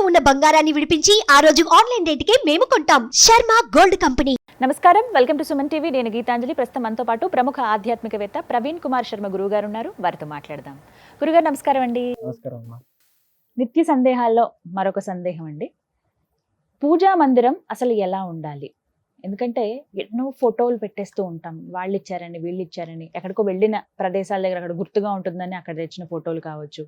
ఇంట్లో ఉన్న బంగారాన్ని విడిపించి ఆ రోజు ఆన్లైన్ రేటుకే మేము కొంటాం. Sharma gold company. నమస్కారం. Welcome to Suman TV. నేను గీతాంజలి. ప్రస్తుతం మనతో పాటు ప్రముఖ ఆధ్యాత్మికవేత్త ప్రవీణ్ కుమార్ శర్మ గురువు గారు ఉన్నారు వారితో మాట్లాడదాం. గురుగారు నమస్కారం అండి. నమస్కారం అమ్మా. నిత్య సందేహాల్లో మరొక సందేహం అండి. పూజా మందిరం అసలు ఎలా ఉండాలి? ఎందుకంటే ఎన్నో ఫోటోలు పెట్టేస్తూ ఉంటాం. వాళ్ళు ఇచ్చారని వీళ్ళు ఇచ్చారని. ఎక్కడికో వెళ్ళిన ప్రదేశాల దగ్గర అక్కడ గుర్తుగా ఉంటుందని అక్కడ తెచ్చిన ఫోటోలు కావచ్చు.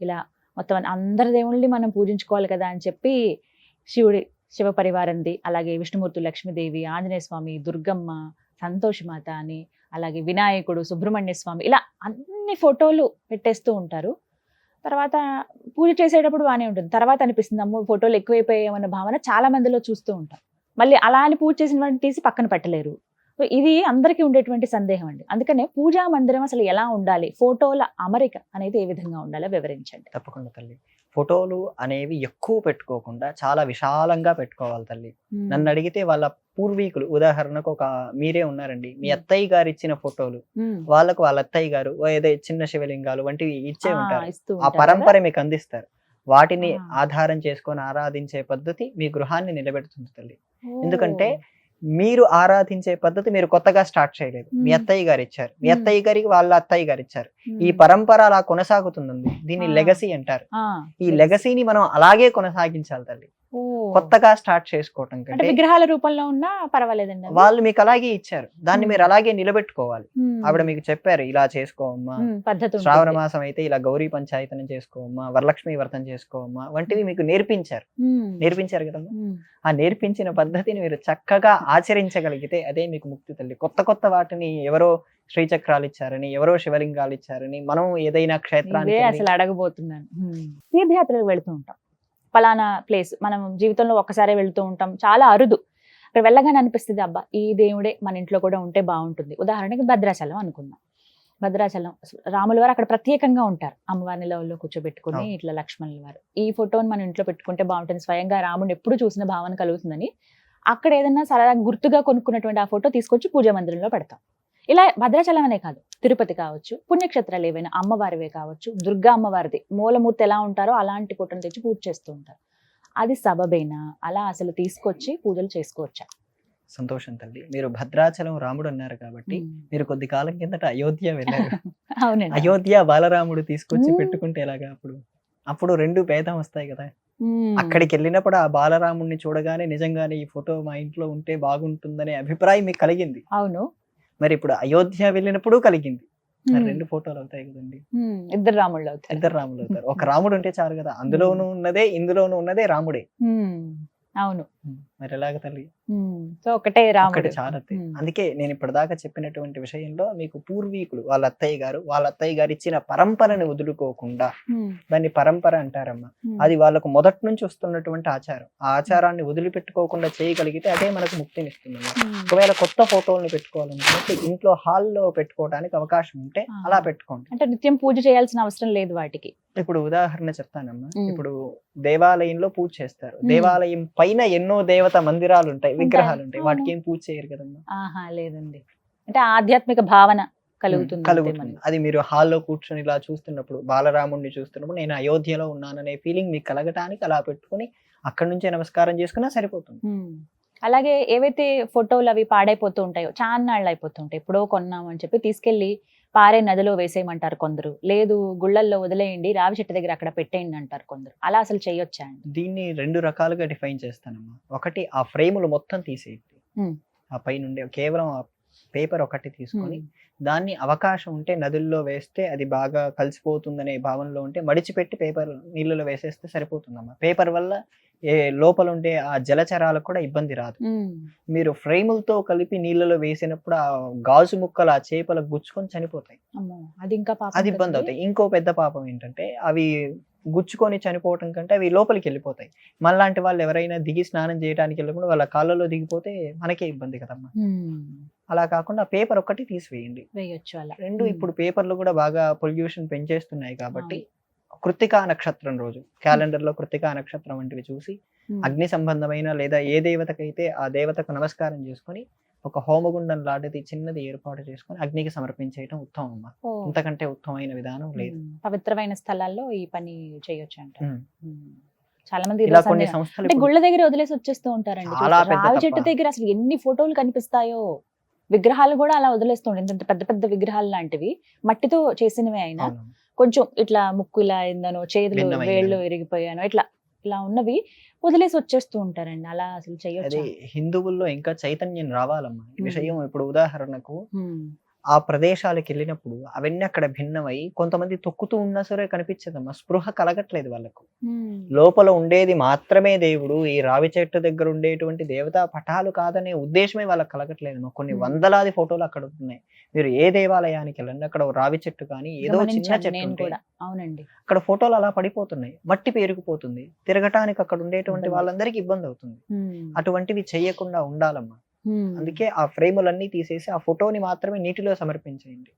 ఇలా మొత్తం అన్ని- అందరి దేవుళ్ళని మనం పూజించుకోవాలి కదా అని చెప్పి శివుడి శివ పరివారంది అలాగే విష్ణుమూర్తి లక్ష్మీదేవి ఆంజనేయ స్వామి దుర్గమ్మ సంతోషమాత అని అలాగే వినాయకుడు సుబ్రహ్మణ్య స్వామి ఇలా అన్ని ఫోటోలు పెట్టేస్తూ ఉంటారు. తర్వాత పూజ చేసేటప్పుడు బాగానే ఉంటుంది. తర్వాత అనిపిస్తుంది అమ్మో ఫోటోలు ఎక్కువైపోయాయన్న భావన చాలా మందిలో చూస్తూ ఉంటాం. మళ్ళీ అలా అని పూజ చేసిన వాటిని తీసి పక్కన పెట్టలేరు. సో ఇది అందరికీ ఉండేటువంటి సందేహం అండి అందుకనే పూజా మందిరం అసలు ఎలా ఉండాలి ఫోటోల అమరిక అనేది ఏ విధంగా ఉండాలో వివరించండి తప్పకుండా తల్లి ఫోటోలు అనేవి ఎక్కువ పెట్టుకోకుండా చాలా విశాలంగా పెట్టుకోవాలి తల్లి నన్ను అడిగితే వాళ్ళ పూర్వీకులు ఉదాహరణకు ఒక మీరే ఉన్నారండి మీ. అత్తయ్య గారు ఇచ్చిన ఫోటోలు. వాళ్ళకు వాళ్ళ అత్తయ్య గారు ఏదో చిన్న శివలింగాలు వంటివి ఇచ్చే ఉంటారు ఆ పరంపర మీకు అందిస్తారు వాటిని. ఆధారం చేసుకొని ఆరాధించే పద్ధతి మీ గృహాన్ని నిలబెడుతుంది తల్లి? ఎందుకంటే. మీరు ఆరాధించే పద్ధతి మీరు కొత్తగా స్టార్ట్ చేయలేదు మీ. అత్తయ్య గారు ఇచ్చారు మీ. అత్తయ్య గారికి వాళ్ళ అత్తయ్య గారు ఇచ్చారు ఈ. పరంపర అలా కొనసాగుతుందండి దీన్ని. లెగసీ అంటారు ఈ లెగసీని మనం అలాగే కొనసాగించాలి తల్లి. కొత్తగా స్టార్ట్ చేసుకోవటం కంటే విగ్రహాల రూపంలో ఉన్నా పర్వాలేదండి? వాళ్ళు మీకు అలాగే ఇచ్చారు దాన్ని. మీరు అలాగే నిలబెట్టుకోవాలి. ఆవిడ మీకు చెప్పారు ఇలా చేసుకోవమ్మా ఉమ్, పద్ధతి. శ్రావణ మాసం అయితే ఇలా గౌరీ పంచాయతనం చేసుకోవమ్మా వరలక్ష్మి వ్రతం చేసుకోవమ్మా వంటివి మీకు నేర్పించారు. నేర్పించారు కదమ్మా. ఆ నేర్పించిన పద్ధతిని మీరు చక్కగా ఆచరించగలిగితే అదే మీకు ముక్తి తల్లి కొత్త కొత్త వాటిని ఎవరో శ్రీచక్రాలు ఇచ్చారని ఎవరో శివలింగాలు ఇచ్చారని మనం ఏదైనా క్షేత్రానికి వెళ్ళి- అసలు అడగబోతున్నాను. తీర్థయాత్రలకు వెళ్తూ ఉంటాం పలానా ప్లేస్ మనం జీవితంలో ఒక్కసారి వెళ్తూ ఉంటాం. చాలా అరుదు. అక్కడ వెళ్ళగానే అనిపిస్తుంది అబ్బా ఈ దేవుడే మన ఇంట్లో కూడా ఉంటే బాగుంటుంది. ఉదాహరణకి భద్రాచలం అనుకుందాం. భద్రాచలం రాముల వారు అక్కడ ప్రత్యేకంగా ఉంటారు. అమ్మవారిని లెవెల్లో కూర్చోబెట్టుకుని. ఇట్లా లక్ష్మణుల వారు. ఈ ఫోటోని మన ఇంట్లో పెట్టుకుంటే బాగుంటుంది. స్వయంగా రాముడిని ఎప్పుడు చూసిన భావన కలుగుతుందని అక్కడ ఏదన్నా సరదా గుర్తుగా కొనుక్కున్నటువంటి ఆ ఫోటో తీసుకొచ్చి పూజా మందిరంలో పెడతాం. ఇలా భద్రాచలం అనే కాదు. తిరుపతి కావచ్చు పుణ్యక్షేత్రాలు ఏవైనా అమ్మవారివే కావచ్చు దుర్గా అమ్మవారిది మూలమూర్తి ఎలా ఉంటారో అలాంటి ఫోటోని తెచ్చి పూజ చేస్తూ ఉంటారు. అది సబబేనా? అలా అసలు తీసుకొచ్చి పూజలు చేసుకోవచ్చా? సంతోషం తల్లి. మీరు భద్రాచలం రాముడు అన్నారు కాబట్టి. మీరు కొద్ది కాలం కిందట అయోధ్య వెళ్ళారు. అవునండి. అయోధ్య బాలరాముడు తీసుకొచ్చి. పెట్టుకుంటే ఎలాగా అప్పుడు? అప్పుడు రెండు భేదం వస్తాయి కదా. అక్కడికి వెళ్ళినప్పుడు ఆ బాలరాముడిని చూడగానే నిజంగానే ఈ ఫోటో మా ఇంట్లో ఉంటే బాగుంటుందనే అభిప్రాయం మీకు కలిగింది. అవును. మరి ఇప్పుడు అయోధ్య వెళ్ళినప్పుడు కలిగింది. రెండు ఫోటోలు అవుతాయి కదండి. ఇద్దరు రాముళ్ళు అవుతారు. ఇద్దరు రాములు అవుతారు. ఒక రాముడు ఉంటే చాలు కదా. అందులోనూ ఉన్నదే ఇందులోనూ ఉన్నదే రాముడే. అవును. మరి ఎలాగ తల్లి. సో ఒకటే రాముడు ఒకటి చాలతే ఉమ్. అందుకే నేను ఇప్పటిదాకా చెప్పినటువంటి విషయంలో మీకు పూర్వీకులు వాళ్ళ అత్తయ్య గారు వాళ్ళ అత్తయ్య గారు ఇచ్చిన పరంపరని వదులుకోకుండా. దాన్ని పరంపర అంటారమ్మా. అది వాళ్ళకు మొదటి నుంచి వస్తున్నటువంటి ఆచారం ఆ ఆచారాన్ని వదిలిపెట్టుకోకుండా చేయగలిగితే అదే మనకు ముక్తినిస్తుంది. ఒకవేళ కొత్త ఫోటోలను పెట్టుకోవాలనుకుంటే ఇంట్లో హాల్లో పెట్టుకోవడానికి అవకాశం ఉంటే. అలా పెట్టుకోండి అంటే నిత్యం పూజ చేయాల్సిన అవసరం లేదు వాటికి ఇప్పుడు ఉదాహరణ చెప్తానమ్మా. ఇప్పుడు దేవాలయంలో పూజ చేస్తారు. దేవాలయం పైన ఎన్నో దేవత మందిరాలు ఉంటాయి. విగ్రహాలు ఉంటాయి. వాటికి ఏం పూజ చేయరు కదమ్మా. ఆహా లేదండి. అంటే ఆధ్యాత్మిక భావన కలుగుతుంది కలుగుతుంది. అది మీరు హాల్లో కూర్చొని ఇలా చూస్తున్నప్పుడు బాలరాముడిని చూస్తున్నప్పుడు నేను అయోధ్యలో ఉన్నాననే ఫీలింగ్ మీకు కలగటానికి అలా పెట్టుకుని అక్కడి నుంచే నమస్కారం చేసుకున్నా సరిపోతుంది. అలాగే ఏవైతే ఫోటోలు అవి పాడైపోతూ ఉంటాయో చాన్నాళ్ళు అయిపోతుంటాయి ఎప్పుడో కొన్నాం అని చెప్పి తీసుకెళ్ళి పారే నదిలో వేసేయమంటారు కొందరు. లేదు గుళ్ళల్లో వదిలేయండి రావి చెట్టు దగ్గర అక్కడ పెట్టేయండి అంటారు కొందరు. అలా అసలు చేయొచ్చా దీన్ని రెండు రకాలుగా డిఫైన్ చేస్తానమ్మా. ఒకటి ఆ ఫ్రేములు మొత్తం తీసేయండి. ఆ పైన కేవలం ఆ పేపర్ ఒకటి తీసుకొని. దాన్ని అవకాశం ఉంటే నదుల్లో వేస్తే అది బాగా కలిసిపోతుందనే భావనలో ఉంటే మడిచిపెట్టి పేపర్ నీళ్ళలో వేసేస్తే సరిపోతుందమ్మా పేపర్ వల్ల ఏ లోపల ఉండే ఆ జలచరాలకు కూడా ఇబ్బంది రాదు. మీరు ఫ్రేములతో కలిపి నీళ్ళలో వేసినప్పుడు ఆ గాజు ముక్కలు ఆ చేపలకు గుచ్చుకొని చనిపోతాయి అది ఇంకా అది ఇబ్బంది. అవుతాయి ఇంకో పెద్ద పాపం ఏంటంటే అవి గుచ్చుకొని చనిపోవటం కంటే అవి లోపలికి వెళ్ళిపోతాయి మనలాంటి వాళ్ళు ఎవరైనా దిగి స్నానం చేయడానికి వెళ్ళినప్పుడు వాళ్ళ కాళ్ళలో దిగిపోతే మనకే ఇబ్బంది కదమ్మా. అలా కాకుండా పేపర్ ఒకటి తీసివేయండి వేయొచ్చు అలా రెండు. ఇప్పుడు పేపర్లు కూడా బాగా పొల్యూషన్ పెంచేస్తున్నాయి కాబట్టి కృత్తికా నక్షత్రం రోజు క్యాలెండర్లో కృత్తికా నక్షత్రం వంటివి చూసి. అగ్ని సంబంధమైన లేదా ఏ దేవతకైతే ఆ దేవతకు నమస్కారం చేసుకొని ఒక హోమగుండం లాంటిది చిన్నది ఏర్పాటు చేసుకొని అగ్నికి సమర్పించేయటం ఉత్తమం అమ్మా. ఇంతకంటే ఉత్తమమైన విధానం లేదు. పవిత్రమైన స్థలాల్లో ఈ పని చేయొచ్చు అంట. చాలా మంది ఇలా కొన్ని. సంస్థలు గుళ్ళ దగ్గర వదిలేసి వచ్చేస్తూ ఉంటారండి రావి. చెట్టు దగ్గర అసలు ఎన్ని ఫోటోలు కనిపిస్తాయో విగ్రహాలు కూడా అలా వదిలేస్తూ ఉంటాయి ఇంత పెద్ద పెద్ద విగ్రహాలు లాంటివి మట్టితో చేసినవి అయినా. కొంచెం ఇట్లా ముక్కు ఇలా అయిందనో చేతులు. వేళ్ళు ఇరిగిపోయానో ఇట్లా ఇలా ఉన్నవి వదిలేసి వచ్చేస్తూ ఉంటారండి. అలా అసలు అది చెయ్యొచ్చు హిందువుల్లో ఇంకా చైతన్యం రావాలమ్మా. ఈ విషయం ఇప్పుడు ఉదాహరణకు ఆ ప్రదేశాలకు వెళ్ళినప్పుడు అవన్నీ అక్కడ భిన్నమై కొంతమంది తొక్కుతూ ఉన్నా సరే కనిపించదమ్మా. స్పృహ కలగట్లేదు వాళ్ళకు. లోపల ఉండేది మాత్రమే దేవుడు. ఈ రావి చెట్టు దగ్గర ఉండేటువంటి దేవతా పటాలు కాదనే ఉద్దేశమే వాళ్ళకి కలగట్లేదు కొన్ని. వందలాది ఫోటోలు అక్కడ ఉన్నాయి. మీరు ఏ దేవాలయానికి వెళ్ళండి అక్కడ రావి చెట్టు కానీ ఏదో చిన్న చెట్టు అవునండి. అక్కడ ఫోటోలు అలా పడిపోతున్నాయి. మట్టి పేరుకుపోతుంది. తిరగటానికి అక్కడ ఉండేటువంటి. వాళ్ళందరికీ ఇబ్బంది అవుతుంది. అటువంటివి చేయకుండా ఉండాలమ్మా. అందుకే ఆ ఫ్రేములన్నీ తీసేసి ఆ ఫోటోని మాత్రమే నీటిలో సమర్పించేయండి.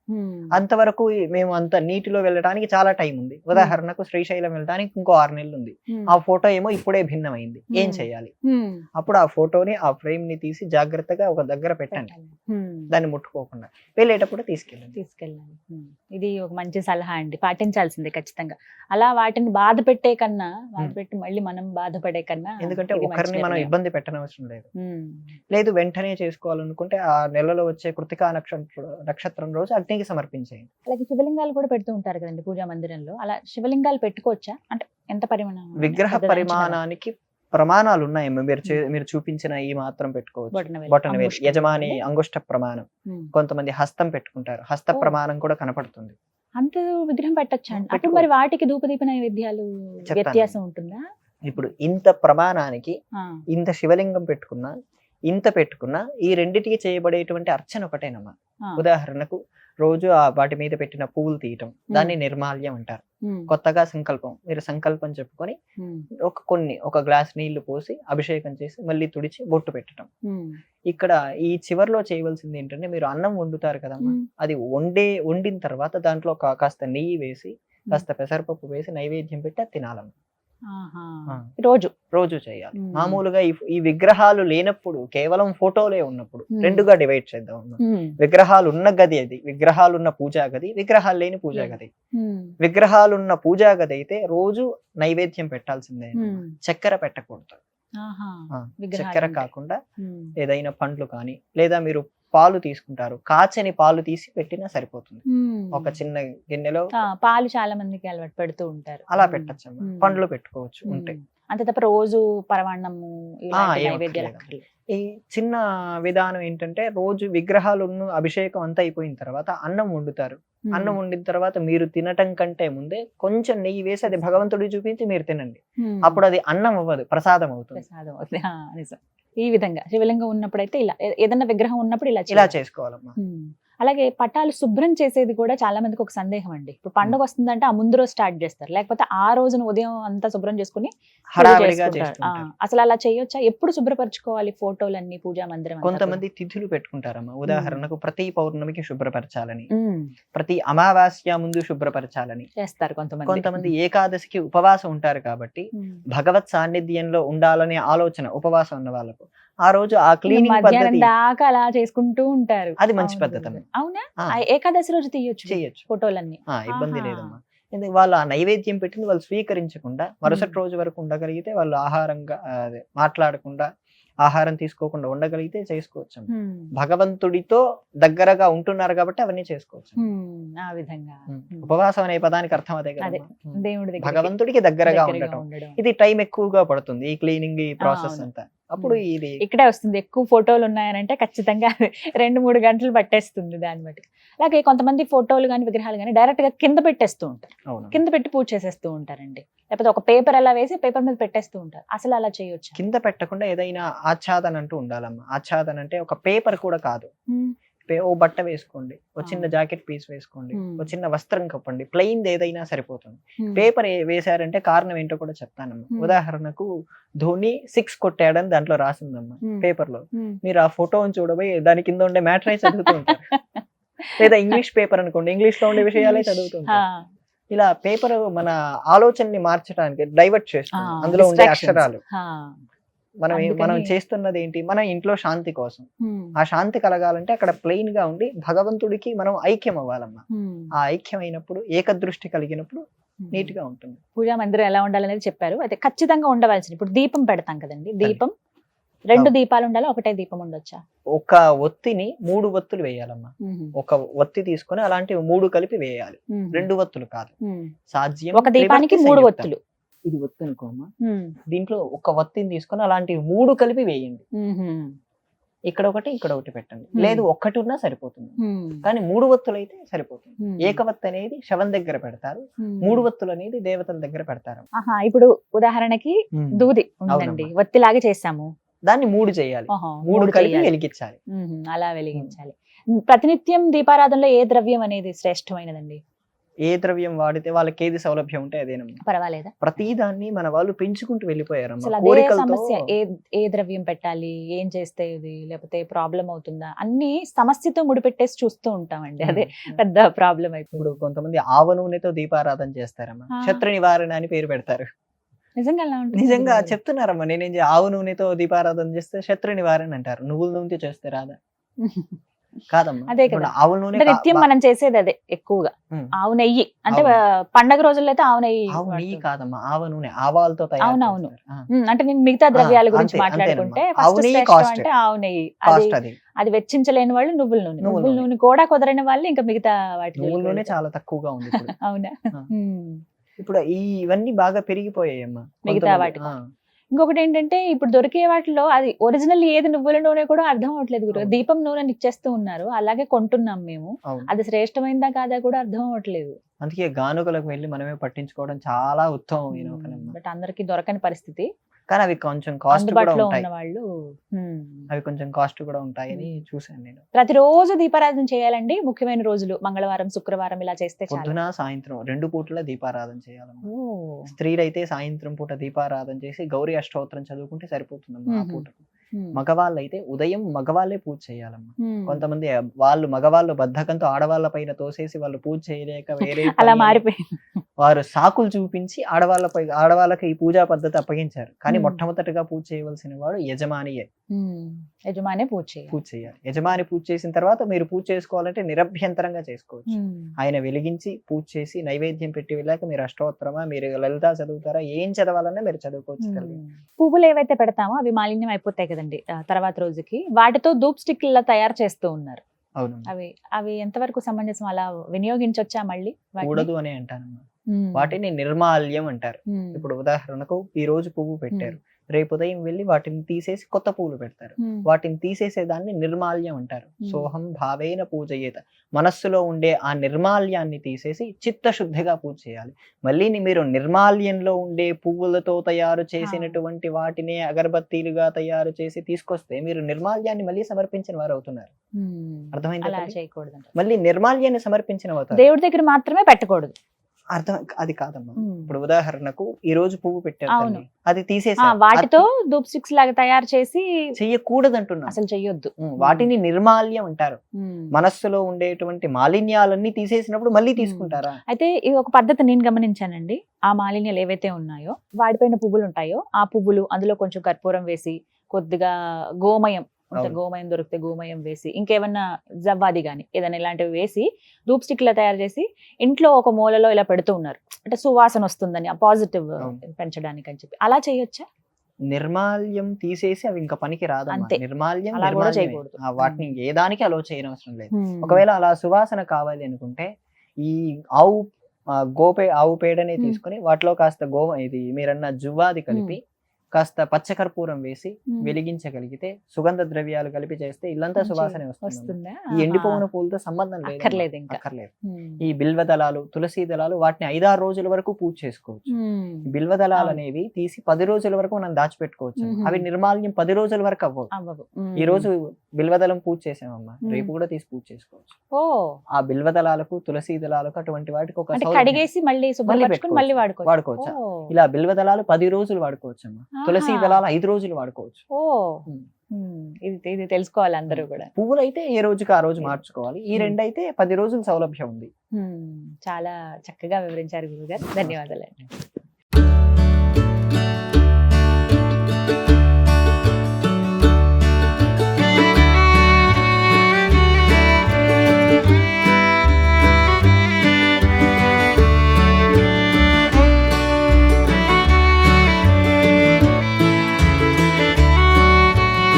అంతవరకు మేము అంత నీటిలో వెళ్ళడానికి చాలా టైం ఉంది. ఉదాహరణకు శ్రీశైలం వెళ్ళడానికి ఇంకో ఆరు నెలలు ఉంది. ఆ ఫోటో ఏమో ఇప్పుడే భిన్నమైంది. ఏం. చేయాలి? అప్పుడు ఆ ఫోటోని ఆ ఫ్రేమ్ని తీసి జాగ్రత్తగా ఒక దగ్గర పెట్టండి. దాన్ని ముట్టుకోకుండా. వెళ్ళేటప్పుడు తీసుకెళ్ళండి. తీసుకెళ్ళాలి ఉమ్. ఇది ఒక మంచి సలహా అండి. పాటించాల్సిందే ఖచ్చితంగా. అలా వాటిని బాధ పెట్టే కన్నా బాధ పెట్టి మళ్ళీ మనం బాధపడే కన్నా ఎందుకంటే ఒకరిని మనం. ఇబ్బంది పెట్టనవసరం లేదు. లేదు వెంటనే చేసుకోవాలనుకుంటే ఆ నెలలో వచ్చే కృతికా నక్షత్రం నక్షత్రం రోజు అగ్నికి సమర్పించేయండి అలాగే శివలింగాలు కూడా పెడుతూ ఉంటారు కదండి పూజా మందిరంలో అలా శివలింగాలు పెట్టుకోవచ్చా అంటే ఎంత పరిమాణం విగ్రహ? పరిమాణానికి ప్రమాణాలు ఉన్నాయి మీరు చే- మీరు చూపించిన ఈ మాత్రం పెట్టుకోవచ్చు బొటన వేలు యజమాని? అంగుష్ట ప్రమాణం ఉమ్. కొంతమంది హస్తం పెట్టుకుంటారు హస్త. ప్రమాణం కూడా కనపడుతుంది అంత విగ్రహం పెట్టచ్చా అప్పుడు. మరి వాటికి ధూపదీప నైవేద్యాలు. వ్యత్యాసం ఉంటుందా ఇప్పుడు ఇంత ప్రమాణానికి ఇంత శివలింగం పెట్టుకున్నా ఇంత పెట్టుకున్నా ఈ రెండిటికి చేయబడేటువంటి అర్చన ఒకటేనమ్మా. ఉదాహరణకు రోజు ఆ వాటి మీద పెట్టిన పువ్వులు తీయటం దాన్ని నిర్మాల్యం అంటారు. కొత్తగా సంకల్పం మీరు సంకల్పం చెప్పుకొని ఒక కొన్ని ఒక గ్లాస్ నీళ్ళు పోసి అభిషేకం చేసి మళ్ళీ తుడిచి బొట్టు పెట్టడం ఇక్కడ ఈ చివర్లో చేయవలసింది ఏంటంటే మీరు అన్నం వండుతారు కదమ్మా. అది వండే వండిన తర్వాత దాంట్లో కాస్త నెయ్యి వేసి కాస్త పెసరపప్పు వేసి నైవేద్యం పెట్టి అది తినాలమ్మ. రోజు. రోజు చేయాలి. మ్మ్. మామూలుగా ఈ ఈ విగ్రహాలు లేనప్పుడు కేవలం ఫోటోలే ఉన్నప్పుడు. రెండుగా డివైడ్ చేద్దాం విగ్రహాలు ఉన్న గది అది. విగ్రహాలు ఉన్న పూజా గది విగ్రహాలు లేని పూజా. గది. ఉమ్, విగ్రహాలు ఉన్న పూజా గది అయితే రోజు నైవేద్యం పెట్టాల్సిందే. చక్కెర పెట్టకూడదు. చక్కెర. కాకుండా ఏదైనా పండ్లు కానీ లేదా మీరు పాలు తీసుకుంటారు కాచని పాలు తీసి పెట్టినా సరిపోతుంది. ఒక చిన్న గిన్నెలో పాలు చాలా మందికి అలవాటు పెడుతూ ఉంటారు అలా మ్మ్. పండ్లు పెట్టుకోవచ్చు. ఉంటాయి అంతే తప్ప రోజు పరమాన్నము. ఈ చిన్న విధానం ఏంటంటే రోజు విగ్రహాలను అభిషేకం అంతా అయిపోయిన తర్వాత అన్నం వండుతారు అన్నం వండిన తర్వాత మీరు తినటం కంటే ముందే కొంచెం నెయ్యి వేసి అది భగవంతుడికి చూపించి మీరు తినండి. అప్పుడు అది అన్నం అవ్వదు ప్రసాదం అవుతుంది ప్రసాదం అవుతుంది. ఈ విధంగా శివలింగం ఉన్నప్పుడైతే ఇలా ఏదైనా విగ్రహం ఉన్నప్పుడు ఇలా ఇలా. చేసుకోవాలమ్మా. అలాగే పటాలు శుభ్రం చేసేది కూడా చాలా మందికి ఒక సందేహం అండి. ఇప్పుడు పండుగ వస్తుందంటే ఆ ముందు రోజు స్టార్ట్ చేస్తారు. లేకపోతే ఆ రోజున ఉదయం అంతా శుభ్రం చేసుకుని అసలు అలా చేయొచ్చా? ఎప్పుడు శుభ్రపరచుకోవాలి ఫోటోలన్నీ పూజా మందిరం కొంతమంది తిథులు పెట్టుకుంటారమ్మా. ఉదాహరణకు ప్రతి పౌర్ణమికి శుభ్రపరచాలని ప్రతి అమావాస్య ముందు శుభ్రపరచాలని చేస్తారు కొంతమంది. కొంతమంది ఏకాదశికి ఉపవాసం ఉంటారు కాబట్టి. భగవత్ సాన్నిధ్యంలో ఉండాలనే ఆలోచన ఉపవాసం ఉన్న వాళ్ళకు. ఆ రోజు ఆ క్లీనింగ్ పద్ధతి దాకా అలా చేసుకుంటూ ఉంటారు. అది మంచి పద్ధతి. అవునా? ఏకాదశి రోజు తీయొచ్చు చేయొచ్చు ఫోటోలన్నీ. ఆ, ఇబ్బంది. లేదమ్మా. ఎందుకు వాళ్ళు ఆ నైవేద్యం పెట్టింది వాళ్ళు స్వీకరించకుండా మరుసటి. రోజు వరకు ఉండగలిగితే వాళ్ళు ఆహారంగా అదే మాట్లాడకుండా ఆహారం తీసుకోకుండా ఉండగలిగితే చేసుకోవచ్చు భగవంతుడితో దగ్గరగా ఉంటున్నారు కాబట్టి అవన్నీ చేసుకోవచ్చు ఆ విధంగా. ఉపవాసం అనే పదానికి అర్థం అదే కదా. దేవుడి భగవంతుడికి దగ్గరగా ఉండటం. ఇది టైం ఎక్కువగా పడుతుంది ఈ క్లీనింగ్ ఈ ప్రాసెస్. అంతా. అప్పుడు. ఇది ఇక్కడే వస్తుంది. ఎక్కువ ఫోటోలు ఉన్నాయనంటే ఖచ్చితంగా రెండు మూడు గంటలు పట్టేస్తుంది దాన్ని బట్టి. అలాగే కొంతమంది ఫోటోలు కానీ విగ్రహాలు కానీ డైరెక్ట్గా కింద పెట్టేస్తూ ఉంటారు. కింద పెట్టి పూజ చేసేస్తూ ఉంటారండి. లేకపోతే ఒక పేపర్ అలా వేసి పేపర్ మీద పెట్టేస్తూ ఉంటారు. అసలు అలా చేయొచ్చు? కింద పెట్టకుండా ఏదైనా ఆచ్ఛాదన అంటూ ఉండాలమ్మా. ఆచ్ఛాదన అంటే ఒక పేపర్ కూడా కాదు. ఓ బట్ట వేసుకోండి ఓ చిన్న. జాకెట్ పీస్ వేసుకోండి. ఓ చిన్న వస్త్రం కప్పండి ప్లెయిన్ ఏదైనా సరిపోతుంది. పేపర్ వేశారంటే కారణం ఏంటో కూడా చెప్తానమ్మా. మ్మ్. ఉదాహరణకు ధోని సిక్స్ కొట్టాడని దాంట్లో రాసిందమ్మా మ్మ్. పేపర్లో మీరు ఆ ఫోటోని చూడబోయి దాని కింద ఉండే మ్యాటర్ చదువుతూ ఉంటారు. లేదా ఇంగ్లీష్ పేపర్ అనుకోండి ఇంగ్లీష్లో ఉండే విషయాలే చదువుతూ ఉంటారు. ఇలా పేపర్ మన ఆలోచనని మార్చడానికి డైవర్ట్ చేస్తుంది. అందులో ఉండే అక్షరాలు. మనం మనం చేస్తున్నది ఏంటి మన ఇంట్లో శాంతి కోసం. ఆ శాంతి కలగాలంటే అక్కడ ప్లెయిన్గా ఉండి భగవంతుడికి మనం ఐక్యం అవ్వాలమ్మా ఆ ఐక్యం అయినప్పుడు ఏకదృష్టి కలిగినప్పుడు నీట్గా ఉంటుంది. పూజా మందిరం ఎలా ఉండాలనేది చెప్పారు. అయితే ఖచ్చితంగా ఉండవలసింది. ఇప్పుడు దీపం పెడతాం కదండి. దీపం రెండు. దీపాలు ఉండాలి ఒకటే దీపం ఉండొచ్చా? ఒక ఒత్తిని మూడు ఒత్తులు వేయాలమ్మా. ఒక ఒత్తి తీసుకొని అలాంటివి మూడు కలిపి వేయాలి. రెండు ఒత్తులు కాదు. సాధ్యం ఒక దీపానికి మూడు. ఒత్తులు. ఇది ఒత్తి దీంట్లో ఒక ఒత్తిని తీసుకొని అలాంటివి మూడు కలిపి వేయండి. ఇక్కడ ఒకటి ఇక్కడ ఒకటి పెట్టండి. లేదు ఒక్కటి ఉన్నా సరిపోతుంది. కానీ మూడు ఒత్తులు అయితే సరిపోతుంది ఏకవత్తు అనేది శవం దగ్గర పెడతారు. మూడు ఒత్తులు అనేది దేవతల దగ్గర పెడతారు. ఆహా ఇప్పుడు ఉదాహరణకి దూది ఉందండి. ఒత్తిలాగా చేసాము దాన్ని మూడు చేయాలి. మూడు కలిపి. వెలిగించాలి. అలా వెలిగించాలి. ప్రతినిత్యం దీపారాధనలో ఏ ద్రవ్యం అనేది శ్రేష్టమైనదండి? ఏ ద్రవ్యం వాడితే వాళ్ళకి ఏది సౌలభ్యం ఉంటే అదేనమ్మా పర్వాలేదా? ప్రతి దాన్ని మన వాళ్ళు పెంచుకుంటూ వెళ్ళిపోయారమ్మా కోరికలతో సమస్య ఏ ఏ ద్రవ్యం పెట్టాలి ఏం చేస్తే ఇది లేకపోతే ప్రాబ్లం అవుతుందా? అన్ని సమస్యతో ముడిపెట్టేసి చూస్తూ ఉంటామండి. అదే. పెద్ద ప్రాబ్లం అయిపోయింది. ఇప్పుడు కొంతమంది ఆవ నూనెతో దీపారాధన చేస్తారమ్మా. శత్రు నివారణ అని పేరు పెడతారు. నిజంగా నిజంగా చెప్తున్నారమ్మా. నేనేం ఆవు నూనెతో దీపారాధన చేస్తే శత్రు నివారణ అంటారు. నువ్వుల నూనెతో చేస్తే రాదా కాదమ్మా అదే కదా. నూనె అంటే నిత్యం మనం చేసేది అదే ఎక్కువగా. ఆవు నెయ్యి అంటే పండగ రోజుల్లో అయితే ఆవు నెయ్యి ఆవు నెయ్యి. కాదమ్మా ఆవ నూనె ఆవాలతో అవునవును. అంటే నేను మిగతా ద్రవ్యాల గురించి మాట్లాడుకుంటే. అంటే ఆవు నెయ్యి అది అది వెచ్చించలేని వాళ్ళు నువ్వుల నూనె నువ్వుల నూనె. కూడా కుదరని వాళ్ళు ఇంకా మిగతా వాటి నువ్వుల నూనె. చాలా తక్కువగా ఉంది అవునా. ఇప్పుడు ఇవన్నీ బాగా పెరిగిపోయాయమ్మా మిగతా. ఆ. ఇంకొకటి ఏంటంటే ఇప్పుడు దొరికే వాటిలో అది ఒరిజినల్ ఏది నువ్వుల నూనె కూడా అర్థం అవట్లేదు గురు. దీపం నూనెని ఇచ్చేస్తూ ఉన్నారు. అలాగే కొంటున్నాం మేము. అది శ్రేష్టమైందా కాదా కూడా అర్థం అవ్వట్లేదు. అందుకే గానుగలకు వెళ్ళి మనమే పట్టించుకోవడం చాలా నమ్మకం. బట్ అందరికి దొరకని పరిస్థితి. కానీ అవి కొంచెం కాస్ట్ కూడా ఉంటాయి. వాళ్ళు. అవి కొంచెం కాస్ట్ కూడా ఉంటాయని చూసాను నేను. ప్రతిరోజు దీపారాధన చేయాలండి. ముఖ్యమైన రోజులు మంగళవారం శుక్రవారం ఇలా చేస్తే పొద్దున సాయంత్రం రెండు పూటల దీపారాధన చేయాలమ్మా. ఓ. స్త్రీలైతే సాయంత్రం పూట దీపారాధన చేసి గౌరీ అష్టోత్తరం చదువుకుంటే సరిపోతుందమ్మా ఆ. పూటకు. ఉమ్. మగవాళ్ళైతే ఉదయం మగవాళ్ళే పూజ చేయాలమ్మా. కొంతమంది వాళ్ళు మగవాళ్ళు బద్ధకంతో ఆడవాళ్ళ పైన తోసేసి వాళ్ళు పూజ చేయలేక వేరే అలా మారిపోయింది వారు సాకులు చూపించి ఆడవాళ్ళపై ఆడవాళ్ళకి ఈ పూజా పద్ధతి అప్పగించారు కానీ. మొట్టమొదటిగా పూజ చేయవలసిన వాడు యజమానియే. యజమానే పూజ పూజ చేయాలి యజమాని పూజ చేసిన తర్వాత మీరు పూజ చేసుకోవాలంటే నిరభ్యంతరంగా చేసుకోవచ్చు. ఆయన వెలిగించి పూజ చేసి నైవేద్యం పెట్టి వెళ్ళాక మీరు అష్టోత్తరమా మీరు లలిత చదువుతారా ఏం చదవాలన్నా మీరు చదువుకోవచ్చు. పువ్వులు ఏవైతే పెడతామో అవి మాలిన్యం అయిపోతాయి కదండి తర్వాత రోజుకి. వాటితో ధూప్ స్టిక్ తయారు చేస్తూ ఉన్నారు. అవి అవి ఎంతవరకు సమంజసం? అలా వినియోగించవచ్చా మళ్ళీ? కూడదు అని ఉమ్. వాటిని నిర్మాల్యం అంటారు. ఇప్పుడు ఉదాహరణకు ఈ రోజు పువ్వు పెట్టారు. రేపు ఉదయం వెళ్ళి వాటిని తీసేసి కొత్త పువ్వులు పెడతారు. వాటిని తీసేసే దాన్ని నిర్మాల్యం అంటారు. సోహం భావేన పూజయేత. మనస్సులో ఉండే ఆ నిర్మాల్యాన్ని తీసేసి చిత్తశుద్ధిగా పూజ చేయాలి. మళ్ళీ మీరు నిర్మాల్యంలో ఉండే పువ్వులతో తయారు చేసినటువంటి వాటినే అగరబత్తీలుగా తయారు చేసి తీసుకొస్తే మీరు నిర్మాల్యాన్ని మళ్ళీ సమర్పించిన వారు అవుతున్నారు. అర్థమైందా మళ్ళీ నిర్మాల్యాన్ని సమర్పించిన అవుతారు. దేవుడి దగ్గర మాత్రమే పెట్టకూడదు. అర్థం అది కాదమ్మా. ఇప్పుడు ఉదాహరణకు ఈ రోజు పువ్వు. తల్లి. అది తీసేసి వాటితో ధూప్ స్టిక్స్ లాగా తయారు చేసి చెయ్యకూడదు అంటున్నా అసలు చెయ్యొద్దు వాటిని నిర్మాల్యం అంటారు. మనస్సులో ఉండేటువంటి మాలిన్యాలన్నీ తీసేసినప్పుడు మళ్ళీ తీసుకుంటారా అయితే ఇది ఒక పద్ధతి నేను గమనించానండి ఆ మాలిన్యాలు ఏవైతే ఉన్నాయో వాడిపోయిన పువ్వులు ఉంటాయో ఆ పువ్వులు అందులో కొంచెం కర్పూరం వేసి కొద్దిగా గోమయం కొంచెం. గోమయం దొరికితే గోమయం వేసి ఇంకేమన్నా జవ్వాది కానీ ఏదైనా ఇలాంటివి వేసి ధూప్ స్టిక్ ఇలా తయారు చేసి ఇంట్లో ఒక మూలలో ఇలా పెడుతూ ఉన్నారు అంటే సువాసన వస్తుందని ఆ పాజిటివ్. పెంచడానికి అని చెప్పి అలా చేయొచ్చా నిర్మాల్యం తీసేసి అవి ఇంకా పనికి రాదమ్మా అంతే. నిర్మాల్యం వాటిని ఏ దానికి అలో చేయని అవసరం లేదు. ఒకవేళ అలా సువాసన కావాలి అనుకుంటే ఈ ఆవు గోపే ఆవు పేడనే. తీసుకొని వాటిలో కాస్త గో ఇది మీరన్న జువ్వాది కలిపి కాస్త పచ్చకర్పూరం వేసి. వెలిగించగలిగితే సుగంధ ద్రవ్యాలు కలిపి చేస్తే ఇల్లంతా సువాసన వస్తుంది ఈ ఎండిపోయిన. పూలతో సంబంధం లేదు అక్కర్లేదు. ఈ బిల్వ దళాలు తులసి దళాలు వాటిని ఐదారు రోజుల వరకు పూజ చేసుకోవచ్చు. బిల్వ దళాలు. అనేవి తీసి పది రోజుల వరకు మనం దాచిపెట్టుకోవచ్చు. అవి నిర్మాల్యం పది రోజుల వరకు అవ్వవు. ఈ రోజు బిల్వదళం పూజ చేసామమ్మా మ్మ్. రేపు కూడా తీసి పూజ చేసుకోవచ్చు ఆ బిల్వదళాలకు తులసి దళాలకు అటువంటి వాటికి ఒక. కడిగేసి మళ్ళీ వాడుకోవచ్చు. ఇలా బిల్వదళాలు పది రోజులు వాడుకోవచ్చు అమ్మా తులసి. దళాలు ఐదు రోజులు వాడుకోవచ్చు. ఓ. ఇది ఇది తెలుసుకోవాలి అందరూ కూడా. పువ్వులు అయితే ఏ రోజుకి ఆ రోజు మార్చుకోవాలి. ఈ. రెండు అయితే పది రోజులు సౌలభ్యం ఉంది. చాలా చక్కగా వివరించారు గురుగారు. ధన్యవాదాలు